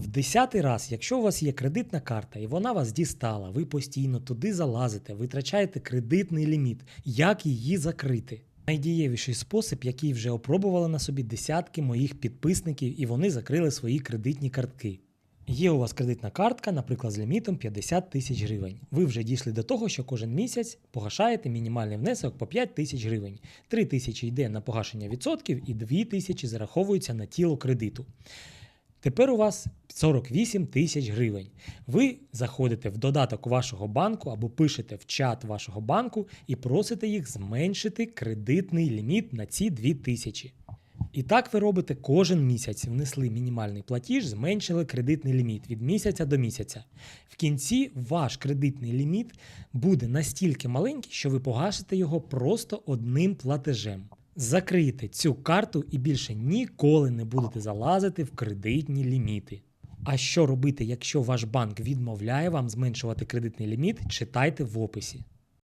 В десятий раз, якщо у вас є кредитна карта і вона вас дістала, ви постійно туди залазите, витрачаєте кредитний ліміт. Як її закрити? Найдієвіший спосіб, який вже опробували на собі десятки моїх підписників, і вони закрили свої кредитні картки. Є у вас кредитна картка, наприклад, з лімітом 50 тисяч гривень. Ви вже дійшли до того, що кожен місяць погашаєте мінімальний внесок по 5 тисяч гривень. 3 тисячі йде на погашення відсотків і 2 тисячі зараховуються на тіло кредиту. Тепер у вас 48 тисяч гривень. Ви заходите в додаток вашого банку або пишете в чат вашого банку і просите їх зменшити кредитний ліміт на ці 2 тисячі. І так ви робите кожен місяць. Внесли мінімальний платіж, зменшили кредитний ліміт від місяця до місяця. В кінці ваш кредитний ліміт буде настільки маленький, що ви погасите його просто одним платежем. Закрийте цю карту і більше ніколи не будете залазити в кредитні ліміти. А що робити, якщо ваш банк відмовляє вам зменшувати кредитний ліміт, читайте в описі.